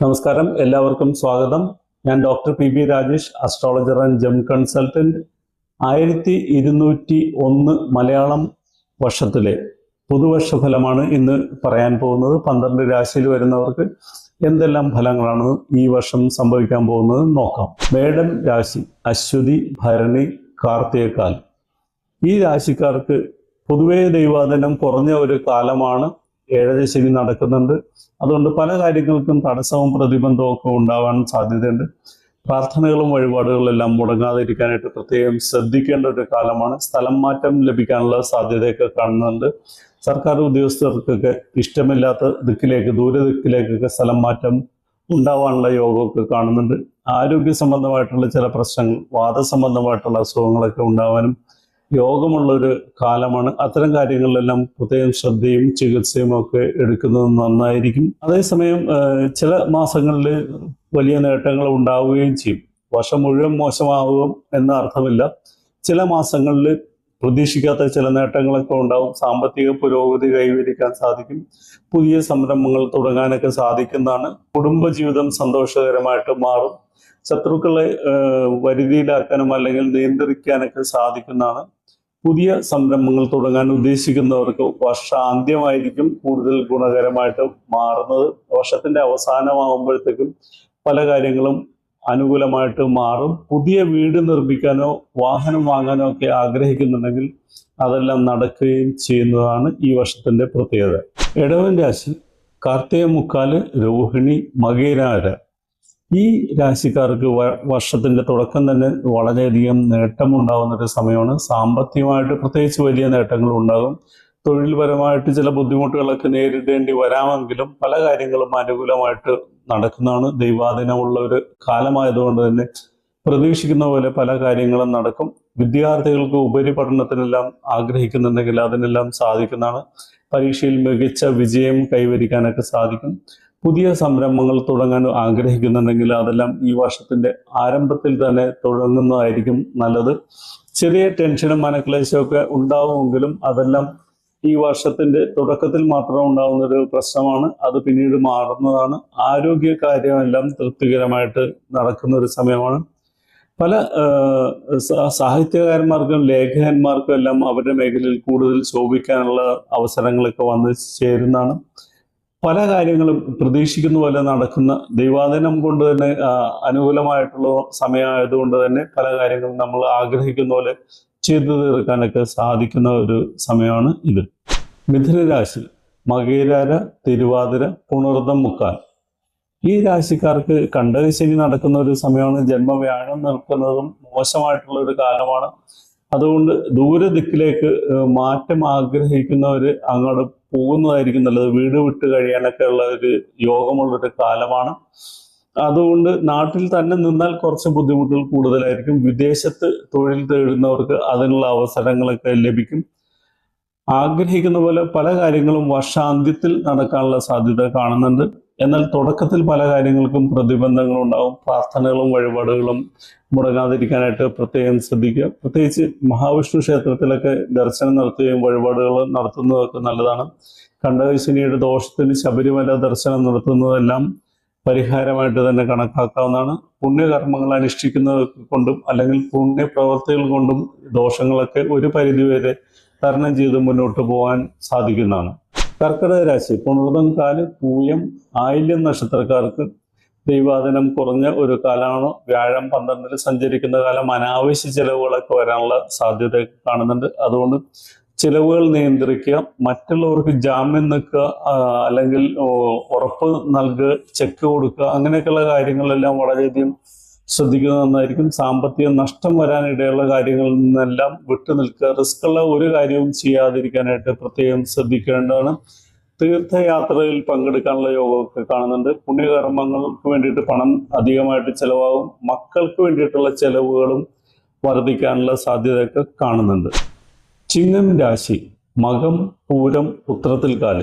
നമസ്കാരം. എല്ലാവർക്കും സ്വാഗതം. ഞാൻ doctor P B Rajesh astrologer and gem consultant ആയിരത്തി ഇരുന്നൂറ്റി ഒന്ന് മലയാളം വർഷത്തിലെ പുതുവർഷ ഫലമാണ് ഇന്ന് പറയാൻ പോകുന്നത്. പന്ത്രണ്ട് രാശിയിൽ വരുന്നവർക്ക് എന്തെല്ലാം ഫലങ്ങളാണ് ഈ വർഷം സംഭവിക്കാൻ പോകുന്നത് നോക്കാം. മേഡം രാശി അശ്വതി ഭരണി കാർത്തികക്കാൽ ഈ രാശിക്കാർക്ക് പൊതുവേ ദൈവാധനം കുറഞ്ഞ ഒരു കാലമാണ് ഏഴര ശനി നടക്കുന്നുണ്ട്. അതുകൊണ്ട് പല കാര്യങ്ങൾക്കും തടസ്സവും പ്രതിബന്ധവും ഒക്കെ ഉണ്ടാവാൻ സാധ്യതയുണ്ട്. പ്രാർത്ഥനകളും വഴിപാടുകളും എല്ലാം മുടങ്ങാതിരിക്കാനായിട്ട് പ്രത്യേകം ശ്രദ്ധിക്കേണ്ട ഒരു കാലമാണ്. സ്ഥലം മാറ്റം ലഭിക്കാനുള്ള സാധ്യതയൊക്കെ കാണുന്നുണ്ട്. സർക്കാർ ഉദ്യോഗസ്ഥർക്കൊക്കെ ഇഷ്ടമില്ലാത്ത ദിക്കിലേക്ക് ദൂരദിക്കിലേക്കൊക്കെ സ്ഥലം മാറ്റം ഉണ്ടാവാനുള്ള യോഗമൊക്കെ കാണുന്നുണ്ട്. ആരോഗ്യ സംബന്ധമായിട്ടുള്ള ചില പ്രശ്നങ്ങൾ വാദസംബന്ധമായിട്ടുള്ള അസുഖങ്ങളൊക്കെ ഉണ്ടാവാനും യോഗമുള്ളൊരു കാലമാണ്. അത്തരം കാര്യങ്ങളിലെല്ലാം പ്രത്യേകം ശ്രദ്ധയും ചികിത്സയും ഒക്കെ എടുക്കുന്നത് നന്നായിരിക്കും. അതേസമയം ചില മാസങ്ങളിൽ വലിയ നേട്ടങ്ങൾ ഉണ്ടാവുകയും ചെയ്യും. വർഷം മുഴുവൻ മോശമാകും എന്ന അർത്ഥമില്ല. ചില മാസങ്ങളിൽ പ്രതീക്ഷിക്കാത്ത ചില നേട്ടങ്ങളൊക്കെ ഉണ്ടാവും. സാമ്പത്തിക പുരോഗതി കൈവരിക്കാൻ സാധിക്കും. പുതിയ സംരംഭങ്ങൾ തുടങ്ങാനൊക്കെ സാധിക്കുന്നതാണ്. കുടുംബജീവിതം സന്തോഷകരമായിട്ട് മാറും. ശത്രുക്കളെ വരുതിയിലാക്കാനും അല്ലെങ്കിൽ നിയന്ത്രിക്കാനൊക്കെ സാധിക്കുന്നതാണ്. പുതിയ സംരംഭങ്ങൾ തുടങ്ങാൻ ഉദ്ദേശിക്കുന്നവർക്ക് വർഷാന്ത്യമായിരിക്കും കൂടുതൽ ഗുണകരമായിട്ട് മാറുന്നത്. വർഷത്തിന്റെ അവസാനമാകുമ്പോഴത്തേക്കും പല കാര്യങ്ങളും അനുകൂലമായിട്ട് മാറും. പുതിയ വീട് നിർമ്മിക്കാനോ വാഹനം വാങ്ങാനോ ഒക്കെ ആഗ്രഹിക്കുന്നുണ്ടെങ്കിൽ അതെല്ലാം നടക്കുകയും ചെയ്യുന്നതാണ് ഈ വർഷത്തിന്റെ പ്രത്യേകത. ഇടവൻ രാശി കാർത്തിക മുക്കാൽ രോഹിണി മകേരാര ഈ രാശിക്കാർക്ക് വർഷത്തിന്റെ തുടക്കം തന്നെ വളരെയധികം നേട്ടമുണ്ടാകുന്ന ഒരു സമയമാണ്. സാമ്പത്തികമായിട്ട് പ്രത്യേകിച്ച് വലിയ നേട്ടങ്ങൾ ഉണ്ടാകും തൊഴിൽപരമായിട്ട് ചില ബുദ്ധിമുട്ടുകളൊക്കെ നേരിടേണ്ടി വരാമെങ്കിലും പല കാര്യങ്ങളും അനുകൂലമായിട്ട് നടക്കുന്നതാണ്. ദൈവാധീനമുള്ള ഒരു കാലമായതുകൊണ്ട് തന്നെ പ്രതീക്ഷിക്കുന്ന പോലെ പല കാര്യങ്ങളും നടക്കും. വിദ്യാർത്ഥികൾക്ക് ഉപരിപഠനത്തിനെല്ലാം ആഗ്രഹിക്കുന്നുണ്ടെങ്കിൽ അതിനെല്ലാം സാധിക്കുന്നതാണ്. പരീക്ഷയിൽ മികച്ച വിജയം കൈവരിക്കാനൊക്കെ സാധിക്കും. പുതിയ സംരംഭങ്ങൾ തുടങ്ങാൻ ആഗ്രഹിക്കുന്നുണ്ടെങ്കിൽ അതെല്ലാം ഈ വർഷത്തിന്റെ ആരംഭത്തിൽ തന്നെ തുടങ്ങുന്നതായിരിക്കും നല്ലത്. ചെറിയ ടെൻഷനും മനക്ലേശവും ഒക്കെ ഉണ്ടാവുമെങ്കിലും അതെല്ലാം ഈ വർഷത്തിന്റെ തുടക്കത്തിൽ മാത്രം ഉണ്ടാകുന്ന ഒരു പ്രശ്നമാണ്. അത് പിന്നീട് മാറുന്നതാണ്. ആരോഗ്യ കാര്യമെല്ലാം തൃപ്തികരമായിട്ട് നടക്കുന്ന ഒരു സമയമാണ്. പല സാഹിത്യകാരന്മാർക്കും ലേഖകന്മാർക്കും എല്ലാം അവരുടെ മേഖലയിൽ കൂടുതൽ ശോഭിക്കാനുള്ള അവസരങ്ങളൊക്കെ വന്ന് ചേരുന്നതാണ്. പല കാര്യങ്ങളും പ്രതീക്ഷിക്കുന്ന പോലെ നടക്കുന്ന ദൈവാധീനം കൊണ്ട് തന്നെ അനുകൂലമായിട്ടുള്ള സമയമായതുകൊണ്ട് തന്നെ പല കാര്യങ്ങളും നമ്മൾ ആഗ്രഹിക്കുന്ന പോലെ ചെയ്തു തീർക്കാനൊക്കെ സാധിക്കുന്ന ഒരു സമയമാണ് ഇത്. മിഥുന രാശി മകേരാര തിരുവാതിര പുണർദം മുക്കാൽ. ഈ രാശിക്കാർക്ക് കണ്ടകശനി നടക്കുന്ന ഒരു സമയമാണ്. ജന്മവ്യാഴം നിൽക്കുന്നതും മോശമായിട്ടുള്ള ഒരു കാലമാണ്. അതുകൊണ്ട് ദൂരദിക്കിലേക്ക് മാറ്റം ആഗ്രഹിക്കുന്നവർ അങ്ങോട്ട് പോകുന്നതായിരിക്കും നല്ലത്. വീട് വിട്ട് കഴിയാനൊക്കെ ഉള്ള ഒരു യോഗമുള്ളൊരു കാലമാണ്. അതുകൊണ്ട് നാട്ടിൽ തന്നെ നിന്നാൽ കുറച്ച് ബുദ്ധിമുട്ടുകൾ കൂടുതലായിരിക്കും. വിദേശത്ത് തൊഴിൽ തേടുന്നവർക്ക് അതിനുള്ള അവസരങ്ങളൊക്കെ ലഭിക്കും. ആഗ്രഹിക്കുന്ന പോലെ പല കാര്യങ്ങളും വർഷാന്ത്യത്തിൽ നടക്കാനുള്ള സാധ്യത കാണുന്നുണ്ട്. എന്നാൽ തുടക്കത്തിൽ പല കാര്യങ്ങൾക്കും പ്രതിബന്ധങ്ങൾ ഉണ്ടാവും. പ്രാർത്ഥനകളും വഴിപാടുകളും മുടങ്ങാതിരിക്കാനായിട്ട് പ്രത്യേകം ശ്രദ്ധിക്കുക. പ്രത്യേകിച്ച് മഹാവിഷ്ണു ക്ഷേത്രത്തിലൊക്കെ ദർശനം നടത്തുകയും വഴിപാടുകൾ നടത്തുന്നതൊക്കെ നല്ലതാണ്. കണ്ടകശനിയുടെ ദോഷത്തിന് ശബരിമല ദർശനം നടത്തുന്നതെല്ലാം പരിഹാരമായിട്ട് തന്നെ കണക്കാക്കാവുന്നതാണ്. പുണ്യകർമ്മങ്ങൾ അനുഷ്ഠിക്കുന്നത് കൊണ്ടും അല്ലെങ്കിൽ പുണ്യപ്രവർത്തികൾ കൊണ്ടും ദോഷങ്ങളൊക്കെ ഒരു പരിധിവരെ തരണം ചെയ്ത് മുന്നോട്ട് പോകാൻ സാധിക്കുന്നതാണ്. കർക്കിടക രാശി. പുണർതം കാൽ പൂയം ആയില്യം നക്ഷത്രക്കാർക്ക് ദൈവാധനം കുറഞ്ഞ ഒരു കാലമാണ്? വ്യാഴം പന്ത്രണ്ടിൽ സഞ്ചരിക്കുന്ന കാലം അനാവശ്യ ചിലവുകളൊക്കെ വരാനുള്ള സാധ്യത കാണുന്നുണ്ട്. അതുകൊണ്ട് ചിലവുകൾ നിയന്ത്രിക്കുക മറ്റുള്ളവർക്ക് ജാമ്യം നിൽക്കുക അല്ലെങ്കിൽ ഉറപ്പ് നൽകുക ചെക്ക് കൊടുക്കുക അങ്ങനെയൊക്കെയുള്ള കാര്യങ്ങളെല്ലാം വളരെയധികം ശ്രദ്ധിക്കുന്നത് നന്നായിരിക്കും. സാമ്പത്തിക നഷ്ടം വരാനിടയുള്ള കാര്യങ്ങളിൽ നിന്നെല്ലാം വിട്ടുനിൽക്കുക നിൽക്കുക. റിസ്ക് ഉള്ള ഒരു കാര്യവും ചെയ്യാതിരിക്കാനായിട്ട് പ്രത്യേകം ശ്രദ്ധിക്കേണ്ടതാണ്. തീർത്ഥയാത്രയിൽ പങ്കെടുക്കാനുള്ള യോഗമൊക്കെ കാണുന്നുണ്ട്. പുണ്യകർമ്മങ്ങൾക്ക് വേണ്ടിയിട്ട് പണം അധികമായിട്ട് ചിലവാകും. മക്കൾക്ക് വേണ്ടിയിട്ടുള്ള ചെലവുകളും വർദ്ധിക്കാനുള്ള സാധ്യതയൊക്കെ കാണുന്നുണ്ട്. ചിങ്ങം രാശി മകം പൂരം ഉത്രത്തിൽ കാൽ.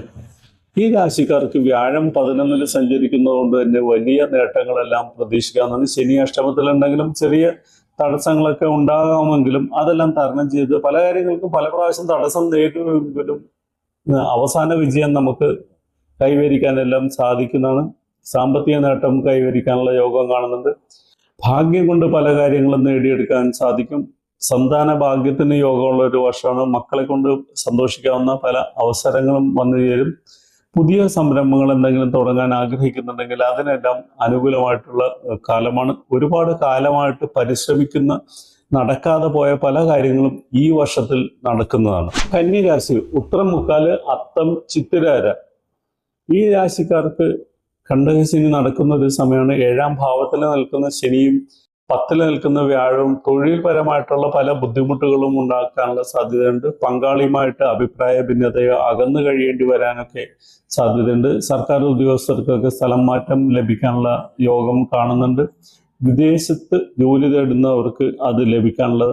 ഈ രാശിക്കാർക്ക് വ്യാഴം പതിനൊന്നിൽ സഞ്ചരിക്കുന്നതുകൊണ്ട് തന്നെ വലിയ നേട്ടങ്ങളെല്ലാം പ്രതീക്ഷിക്കാവുന്നതാണ്. ശനി അഷ്ടമത്തിലുണ്ടെങ്കിലും ചെറിയ തടസ്സങ്ങളൊക്കെ ഉണ്ടാകാമെങ്കിലും അതെല്ലാം തരണം ചെയ്ത് പല കാര്യങ്ങൾക്കും പല പ്രാവശ്യം തടസ്സം നേരിടുമെങ്കിലും അവസാന വിജയം നമുക്ക് കൈവരിക്കാനെല്ലാം സാധിക്കുന്നതാണ്. സാമ്പത്തിക നേട്ടം കൈവരിക്കാനുള്ള യോഗം കാണുന്നുണ്ട്. ഭാഗ്യം കൊണ്ട് പല കാര്യങ്ങളും നേടിയെടുക്കാൻ സാധിക്കും. സന്താന ഭാഗ്യത്തിന് യോഗമുള്ള ഒരു വർഷമാണ്. മക്കളെ കൊണ്ട് സന്തോഷിക്കാവുന്ന പല അവസരങ്ങളും വന്നു ചേരും. പുതിയ സംരംഭങ്ങൾ എന്തെങ്കിലും തുടങ്ങാൻ ആഗ്രഹിക്കുന്നുണ്ടെങ്കിൽ അതിനെല്ലാം അനുകൂലമായിട്ടുള്ള കാലമാണ്. ഒരുപാട് കാലമായിട്ട് പരിശ്രമിക്കുന്ന നടക്കാതെ പോയ പല കാര്യങ്ങളും ഈ വർഷത്തിൽ നടക്കുന്നതാണ്. കന്യരാശി ഉത്തരം മുക്കാൽ അത്തം ചിത്തിരാര. ഈ രാശിക്കാർക്ക് കണ്ടകശനി നടക്കുന്ന ഒരു സമയമാണ്. ഏഴാം ഭാവത്തിൽ നിൽക്കുന്ന ശനിയും പത്തിൽ നിൽക്കുന്ന വ്യാഴവും തൊഴിൽപരമായിട്ടുള്ള പല ബുദ്ധിമുട്ടുകളും ഉണ്ടാക്കാനുള്ള സാധ്യതയുണ്ട്. പങ്കാളിയുമായിട്ട് അഭിപ്രായ ഭിന്നതയോ അകന്നു കഴിയേണ്ടി വരാനൊക്കെ സാധ്യതയുണ്ട്. സർക്കാർ ഉദ്യോഗസ്ഥർക്കൊക്കെ സ്ഥലം മാറ്റം ലഭിക്കാനുള്ള യോഗം കാണുന്നുണ്ട്. വിദേശത്ത് ജോലി തേടുന്നവർക്ക് അത് ലഭിക്കാനുള്ള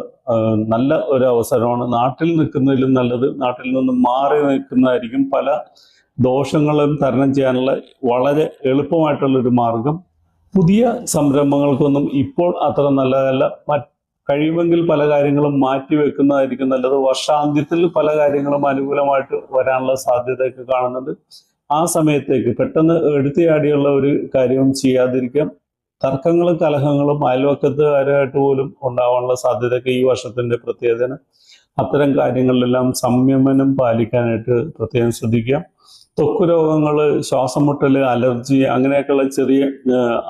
നല്ല ഒരു അവസരമാണ്. നാട്ടിൽ നിൽക്കുന്നതിലും നല്ലത്. നാട്ടിൽ നിന്ന് മാറി നിൽക്കുന്നതായിരിക്കും പല ദോഷങ്ങളും തരണം ചെയ്യാനുള്ള വളരെ എളുപ്പമായിട്ടുള്ള ഒരു മാർഗം. പുതിയ സംരംഭങ്ങൾക്കൊന്നും ഇപ്പോൾ അത്ര നല്ലതല്ല. കഴിയുമെങ്കിൽ പല കാര്യങ്ങളും മാറ്റി വെക്കുന്നതായിരിക്കും നല്ലത്. വർഷാന്ത്യത്തിൽ പല കാര്യങ്ങളും അനുകൂലമായിട്ട് വരാനുള്ള സാധ്യതയൊക്കെ കാണുന്നുണ്ട്. ആ സമയത്തേക്ക് പെട്ടെന്ന് എടുത്തിയാടിയുള്ള ഒരു കാര്യവും ചെയ്യാതിരിക്കാം. തർക്കങ്ങളും കലഹങ്ങളും അയൽവക്കത്തുകാരായിട്ട് പോലും ഉണ്ടാവാനുള്ള സാധ്യതയൊക്കെ ഈ വർഷത്തിന്റെ പ്രത്യേകതയാണ്. അത്തരം കാര്യങ്ങളിലെല്ലാം സംയമനം പാലിക്കാനായിട്ട് പ്രത്യേകം ശ്രദ്ധിക്കുക ത്വക്ക് രോഗങ്ങൾ ശ്വാസം മുട്ടൽ അലർജി അങ്ങനെയൊക്കെയുള്ള ചെറിയ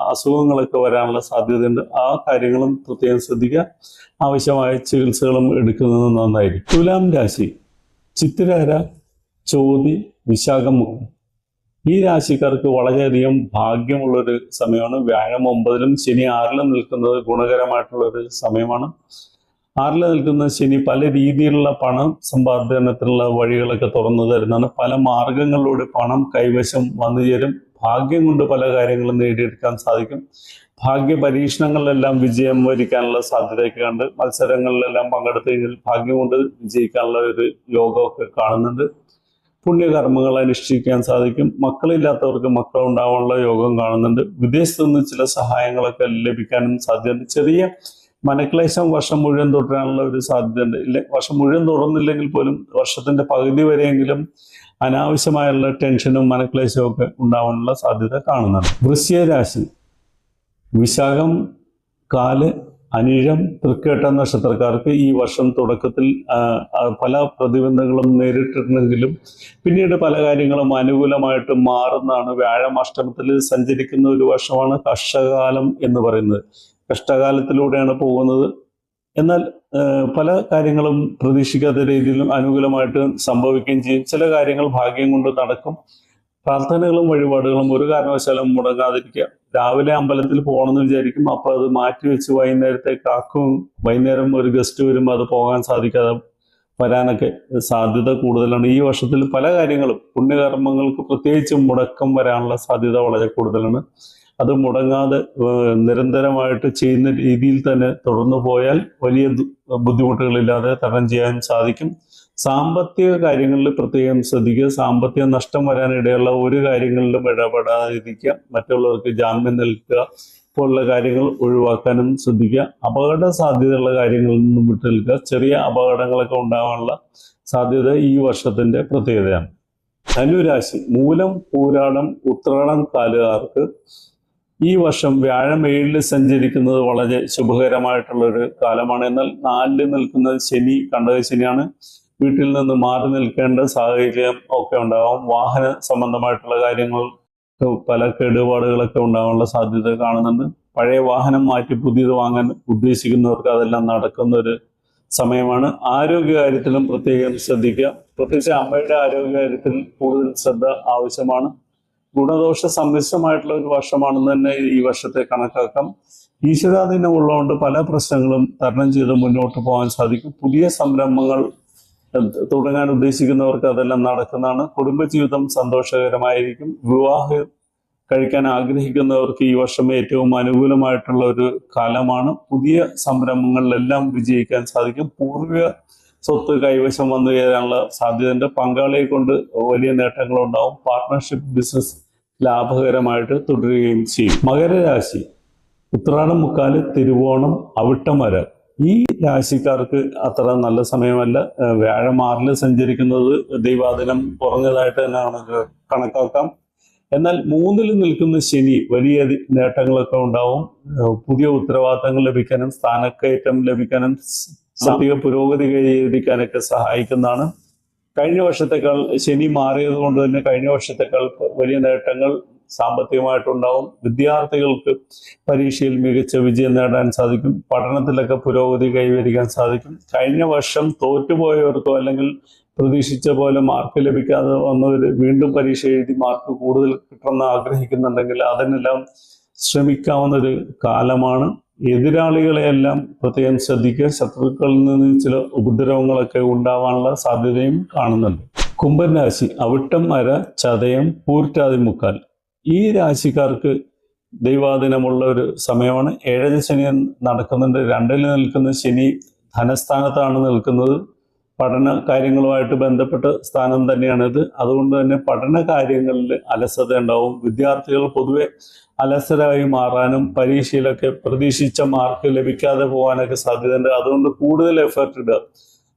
അസുഖങ്ങളൊക്കെ വരാനുള്ള സാധ്യതയുണ്ട്. ആ കാര്യങ്ങളും പ്രത്യേകം ശ്രദ്ധിക്കുക. ആവശ്യമായ ചികിത്സകളും എടുക്കുന്നത് നന്നായിരിക്കും. തുലാം രാശി ചിത്തിരാര ചോതി വിശാഖം ഈ രാശിക്കാർക്ക് വളരെയധികം ഭാഗ്യമുള്ളൊരു സമയമാണ്. വ്യാഴം ഒമ്പതിലും ശനി ആറിലും നിൽക്കുന്നത് ഗുണകരമായിട്ടുള്ള ഒരു സമയമാണ്. ആറിൽ നിൽക്കുന്ന ശനി പല രീതിയിലുള്ള പണം സമ്പാദനത്തിനുള്ള വഴികളൊക്കെ തുറന്നു തരുന്നതാണ്. പല മാർഗങ്ങളിലൂടെ പണം കൈവശം വന്നു ചേരും. ഭാഗ്യം കൊണ്ട് പല കാര്യങ്ങളും നേടിയെടുക്കാൻ സാധിക്കും. ഭാഗ്യ പരീക്ഷണങ്ങളിലെല്ലാം വിജയം വരിക്കാനുള്ള സാധ്യതയൊക്കെ ഉണ്ട് മത്സരങ്ങളിലെല്ലാം പങ്കെടുത്തു കഴിഞ്ഞാൽ ഭാഗ്യം കൊണ്ട് വിജയിക്കാനുള്ള ഒരു യോഗമൊക്കെ കാണുന്നുണ്ട്. പുണ്യകർമ്മങ്ങൾ അനുഷ്ഠിക്കാൻ സാധിക്കും. മക്കളില്ലാത്തവർക്ക് മക്കൾ ഉണ്ടാവാനുള്ള യോഗം കാണുന്നുണ്ട്. വിദേശത്തുനിന്ന് ചില സഹായങ്ങളൊക്കെ ലഭിക്കാനും സാധ്യതയുണ്ട്. ചെറിയ മനക്ലേശം വർഷം മുഴുവൻ തുടരാനുള്ള ഒരു സാധ്യതയുണ്ട്. ഇല്ല വർഷം മുഴുവൻ തുടർന്നില്ലെങ്കിൽ പോലും വർഷത്തിന്റെ പകുതി വരെയെങ്കിലും അനാവശ്യമായുള്ള ടെൻഷനും മനക്ലേശവും ഒക്കെ ഉണ്ടാവാനുള്ള സാധ്യത കാണുന്നുണ്ട്. വൃശ്ചിക രാശി വിശാഖം കാൽ അനിഴം തൃക്കേട്ട നക്ഷത്രക്കാർക്ക് ഈ വർഷം തുടക്കത്തിൽ പല പ്രതിബന്ധങ്ങളും നേരിട്ടിരുന്നെങ്കിലും പിന്നീട് പല കാര്യങ്ങളും അനുകൂലമായിട്ട് മാറുന്നതാണ് വ്യാഴം അഷ്ടമത്തിൽ സഞ്ചരിക്കുന്ന ഒരു വർഷമാണ് കർഷകാലം എന്ന് പറയുന്നത്. കഷ്ടകാലത്തിലൂടെയാണ് പോകുന്നത്. എന്നാൽ പല കാര്യങ്ങളും പ്രതീക്ഷിക്കാത്ത രീതിയിലും അനുകൂലമായിട്ട് സംഭവിക്കുകയും ചെയ്യും. ചില കാര്യങ്ങൾ ഭാഗ്യം കൊണ്ട് നടക്കും. പ്രാർത്ഥനകളും വഴിപാടുകളും ഒരു കാരണവശാലും മുടങ്ങാതിരിക്കുക. രാവിലെ അമ്പലത്തിൽ പോകണമെന്ന് വിചാരിക്കും. അപ്പോൾ അത് മാറ്റി വെച്ച് വൈകുന്നേരത്തേക്ക് കാക്കും വൈകുന്നേരം ഒരു ഗസ്റ്റ് വരുമ്പോൾ അത് പോകാൻ സാധിക്കാതെ വരാനൊക്കെ സാധ്യത കൂടുതലാണ്. ഈ വർഷത്തിൽ പല കാര്യങ്ങളും പുണ്യകർമ്മങ്ങൾക്ക് പ്രത്യേകിച്ച് മുടക്കം വരാനുള്ള സാധ്യത വളരെ കൂടുതലാണ്. അത് മുടങ്ങാതെ നിരന്തരമായിട്ട് ചെയ്യുന്ന രീതിയിൽ തന്നെ തുടർന്നു പോയാൽ വലിയ ബുദ്ധിമുട്ടുകളില്ലാതെ തരണം ചെയ്യാൻ സാധിക്കും. സാമ്പത്തിക കാര്യങ്ങളിൽ പ്രത്യേകം ശ്രദ്ധിക്കുക. സാമ്പത്തിക നഷ്ടം വരാനിടയുള്ള ഒരു കാര്യങ്ങളിലും ഇടപെടാതിരിക്കുക. മറ്റുള്ളവർക്ക് ജാമ്യം നൽകുക. പോലുള്ള കാര്യങ്ങൾ ഒഴിവാക്കാനും ശ്രദ്ധിക്കുക. അപകട സാധ്യതയുള്ള കാര്യങ്ങളിൽ നിന്നും വിട്ടു നിൽക്കുക ചെറിയ അപകടങ്ങളൊക്കെ ഉണ്ടാകാനുള്ള സാധ്യത ഈ വർഷത്തിന്റെ പ്രത്യേകതയാണ്. ധനുരാശി മൂലം പൂരാടം ഉത്രാടം കാലുകാർക്ക് ഈ വർഷം വ്യാഴം ഏഴിൽ സഞ്ചരിക്കുന്നത് വളരെ ശുഭകരമായിട്ടുള്ളൊരു കാലമാണ്. എന്നാൽ നാലിൽ നിൽക്കുന്നത് ശനി കണ്ടക ശനിയാണ്. വീട്ടിൽ നിന്ന് മാറി നിൽക്കേണ്ട സാഹചര്യം ഒക്കെ ഉണ്ടാകും വാഹന സംബന്ധമായിട്ടുള്ള കാര്യങ്ങൾ പല കേടുപാടുകളൊക്കെ ഉണ്ടാകാനുള്ള സാധ്യത കാണുന്നുണ്ട്. പഴയ വാഹനം മാറ്റി പുതിയത് വാങ്ങാൻ ഉദ്ദേശിക്കുന്നവർക്ക് അതെല്ലാം നടക്കുന്ന ഒരു സമയമാണ്. ആരോഗ്യകാര്യത്തിലും പ്രത്യേകം ശ്രദ്ധിക്കുക. പ്രത്യേകിച്ച് അമ്മയുടെ ആരോഗ്യകാര്യത്തിൽ കൂടുതൽ ശ്രദ്ധ ആവശ്യമാണ്. ഗുണദോഷ സമ്മിശ്രമായിട്ടുള്ള ഒരു വർഷമാണെന്ന് തന്നെ ഈ വർഷത്തെ കണക്കാക്കാം. ഈശ്വരാധീനം ഉള്ളതുകൊണ്ട് പല പ്രശ്നങ്ങളും തരണം ചെയ്ത് മുന്നോട്ട് പോകാൻ സാധിക്കും. പുതിയ സംരംഭങ്ങൾ തുടങ്ങാൻ ഉദ്ദേശിക്കുന്നവർക്ക് അതെല്ലാം നടക്കുന്നതാണ്. കുടുംബജീവിതം സന്തോഷകരമായിരിക്കും. വിവാഹം കഴിക്കാൻ ആഗ്രഹിക്കുന്നവർക്ക് ഈ വർഷം ഏറ്റവും അനുകൂലമായിട്ടുള്ള ഒരു കാലമാണ്. പുതിയ സംരംഭങ്ങളിലെല്ലാം വിജയിക്കാൻ സാധിക്കും. പൂർവിക സ്വത്ത് കൈവശം വന്നു ചേരാനുള്ള സാധ്യതയുണ്ട്. പങ്കാളിയെ കൊണ്ട് വലിയ നേട്ടങ്ങളുണ്ടാവും. പാർട്ട്ണർഷിപ്പ് ബിസിനസ് ലാഭകരമായിട്ട് തുടരുകയും ചെയ്യും. മകരരാശി ഉത്രാടം മുക്കാൽ തിരുവോണം അവിട്ടം വര ഈ രാശിക്കാർക്ക് അത്ര നല്ല സമയമല്ല. വ്യാഴമാറിൽ സഞ്ചരിക്കുന്നത് ദൈവാദിനം കുറഞ്ഞതായിട്ട് തന്നെ കണക്കാക്കാം. എന്നാൽ മൂന്നിൽ നിൽക്കുന്ന ശനി വലിയ നേട്ടങ്ങളൊക്കെ ഉണ്ടാവും. പുതിയ ഉത്തരവാദിത്തങ്ങൾ ലഭിക്കാനും സ്ഥാനക്കയറ്റം ലഭിക്കാനും സാമ്പത്തിക പുരോഗതി കൈവരിക്കാനൊക്കെ സഹായിക്കുന്നതാണ്. കഴിഞ്ഞ വർഷത്തേക്കാൾ ശനി മാറിയത് കൊണ്ട് തന്നെ കഴിഞ്ഞ വർഷത്തേക്കാൾ വലിയ നേട്ടങ്ങൾ സാമ്പത്തികമായിട്ടുണ്ടാവും. വിദ്യാർത്ഥികൾക്ക് പരീക്ഷയിൽ മികച്ച വിജയം നേടാൻ സാധിക്കും. പഠനത്തിലൊക്കെ പുരോഗതി കൈവരിക്കാൻ സാധിക്കും. കഴിഞ്ഞ വർഷം തോറ്റുപോയവർക്കോ അല്ലെങ്കിൽ പ്രതീക്ഷിച്ച പോലെ മാർക്ക് ലഭിക്കാതെ വന്നവർ വീണ്ടും പരീക്ഷ എഴുതി മാർക്ക് കൂടുതൽ കിട്ടണമെന്ന് ആഗ്രഹിക്കുന്നുണ്ടെങ്കിൽ അതിനെല്ലാം ശ്രമിക്കാവുന്ന ഒരു കാലമാണ് എതിരാളികളെയെല്ലാം പ്രത്യേകം ശ്രദ്ധിക്കുക. ശത്രുക്കളിൽ നിന്ന് ചില ഉപദ്രവങ്ങളൊക്കെ ഉണ്ടാവാനുള്ള സാധ്യതയും കാണുന്നുണ്ട്. കുംഭൻ രാശി അവിട്ടം അര ചതയം പൂർറ്റാതി മുക്കാൽ. ഈ രാശിക്കാർക്ക് ദൈവാധീനമുള്ള ഒരു സമയമാണ്. ഏഴര ശനി നടക്കുന്നുണ്ട്. രണ്ടിൽ നിൽക്കുന്ന ശനി ധനസ്ഥാനത്താണ് നിൽക്കുന്നത്. പഠന കാര്യങ്ങളുമായിട്ട് ബന്ധപ്പെട്ട സ്ഥാനം തന്നെയാണിത്. അതുകൊണ്ട് തന്നെ പഠന കാര്യങ്ങളിൽ അലസത ഉണ്ടാവും. വിദ്യാർത്ഥികൾ പൊതുവെ അലസരായി മാറാനും പരീക്ഷയിലൊക്കെ പ്രതീക്ഷിച്ച മാർക്ക് ലഭിക്കാതെ പോകാനൊക്കെ സാധ്യതയുണ്ട്. അതുകൊണ്ട് കൂടുതൽ എഫേർട്ട് ഇടുക.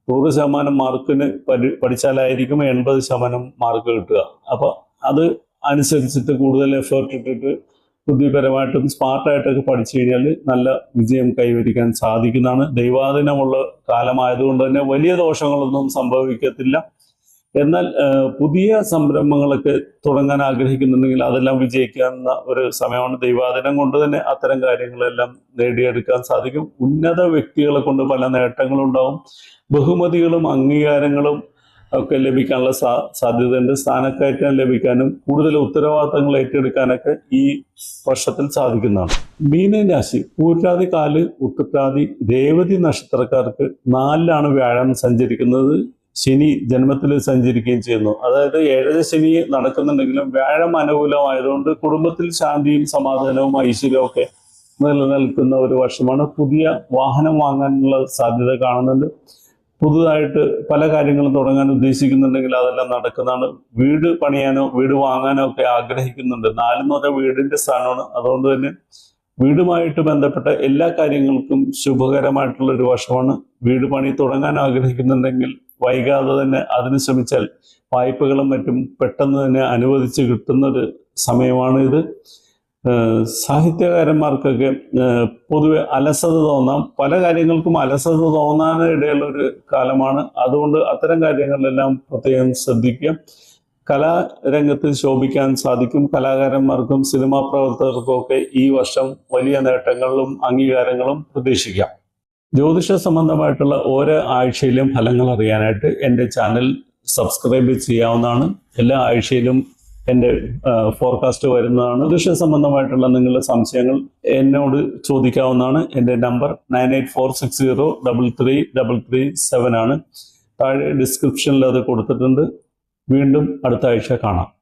നൂറ് ശതമാനം മാർക്കിന് പഠി പഠിച്ചാലായിരിക്കും എൺപത് ശതമാനം മാർക്ക് കിട്ടുക. അപ്പോൾ അത് അനുസരിച്ചിട്ട് കൂടുതൽ എഫേർട്ട് ഇട്ടിട്ട് ബുദ്ധിപരമായിട്ടും സ്മാർട്ടായിട്ടൊക്കെ പഠിച്ചു കഴിഞ്ഞാൽ നല്ല വിജയം കൈവരിക്കാൻ സാധിക്കുന്നതാണ്. ദൈവാധീനമുള്ള കാലമായതുകൊണ്ട് തന്നെ വലിയ ദോഷങ്ങളൊന്നും സംഭവിക്കത്തില്ല. എന്നാൽ പുതിയ സംരംഭങ്ങളൊക്കെ തുടങ്ങാൻ ആഗ്രഹിക്കുന്നുണ്ടെങ്കിൽ അതെല്ലാം വിജയിക്കാവുന്ന ഒരു സമയമാണ്. ദൈവാധീനം കൊണ്ട് തന്നെ അത്തരം കാര്യങ്ങളെല്ലാം നേടിയെടുക്കാൻ സാധിക്കും. ഉന്നത വ്യക്തികളെ കൊണ്ട് പല നേട്ടങ്ങളുണ്ടാവും. ബഹുമതികളും അംഗീകാരങ്ങളും ഒക്കെ ലഭിക്കാനുള്ള സാ സാധ്യതയുണ്ട്. സ്ഥാനക്കയറ്റം ലഭിക്കാനും കൂടുതൽ ഉത്തരവാദിത്തങ്ങൾ ഏറ്റെടുക്കാനൊക്കെ ഈ വർഷത്തിൽ സാധിക്കുന്നതാണ്. മീനൻ രാശി പൂരാതി കാൽ ഉത്രട്ടാതി രേവതി നക്ഷത്രക്കാർക്ക് നാലിലാണ് വ്യാഴം സഞ്ചരിക്കുന്നത്. ശനി ജന്മത്തിൽ സഞ്ചരിക്കുകയും ചെയ്യുന്നു. അതായത് ഏഴര ശനി നടക്കുന്നുണ്ടെങ്കിലും വ്യാഴം അനുകൂലമായതുകൊണ്ട് കുടുംബത്തിൽ ശാന്തിയും സമാധാനവും ഐശ്വര്യവും ഒക്കെ നിലനിൽക്കുന്ന ഒരു വർഷമാണ്. പുതിയ വാഹനം വാങ്ങാനുള്ള സാധ്യത കാണുന്നുണ്ട്. പുതുതായിട്ട് പല കാര്യങ്ങളും തുടങ്ങാൻ ഉദ്ദേശിക്കുന്നുണ്ടെങ്കിൽ അതെല്ലാം നടക്കുന്നതാണ്. വീട് പണിയാനോ വീട് വാങ്ങാനോ ഒക്കെ ആഗ്രഹിക്കുന്നുണ്ട്. നാലെന്ന് പറഞ്ഞാൽ വീടിന്റെ സ്ഥാനമാണ്. അതുകൊണ്ട് തന്നെ വീടുമായിട്ട് ബന്ധപ്പെട്ട എല്ലാ കാര്യങ്ങൾക്കും ശുഭകരമായിട്ടുള്ള ഒരു വർഷമാണ് വീട് പണി തുടങ്ങാൻ ആഗ്രഹിക്കുന്നുണ്ടെങ്കിൽ വൈകാതെ തന്നെ അതിന് ശ്രമിച്ചാൽ വായ്പകളും മറ്റും പെട്ടെന്ന് തന്നെ അനുവദിച്ച് കിട്ടുന്ന ഒരു സമയമാണ് ഇത് സാഹിത്യകാരന്മാർക്കൊക്കെ പൊതുവെ അലസത തോന്നാം. പല കാര്യങ്ങൾക്കും അലസത തോന്നാനിടയുള്ള ഒരു കാലമാണ്. അതുകൊണ്ട് അത്തരം കാര്യങ്ങളിലെല്ലാം പ്രത്യേകം ശ്രദ്ധിക്കുക. കലാരംഗത്ത് ശോഭിക്കാൻ സാധിക്കും. കലാകാരന്മാർക്കും സിനിമാ പ്രവർത്തകർക്കും ഒക്കെ ഈ വർഷം വലിയ നേട്ടങ്ങളും അംഗീകാരങ്ങളും പ്രതീക്ഷിക്കാം. ജ്യോതിഷ സംബന്ധമായിട്ടുള്ള ഓരോ ആഴ്ചയിലും ഫലങ്ങൾ അറിയാനായിട്ട് എന്റെ ചാനൽ സബ്സ്ക്രൈബ് ചെയ്യാവുന്നതാണ്. എല്ലാ ആഴ്ചയിലും എന്റെ ഫോർകാസ്റ്റ് വരുന്നതാണ്. കൃഷി സംബന്ധമായിട്ടുള്ള നിങ്ങളുടെ സംശയങ്ങൾ എന്നോട് ചോദിക്കാവുന്നതാണ്. എന്റെ number nine eight four six zero double three double three seven ആണ്. താഴെ ഡിസ്ക്രിപ്ഷനിൽ അത് കൊടുത്തിട്ടുണ്ട്. വീണ്ടും അടുത്ത ആഴ്ച കാണാം.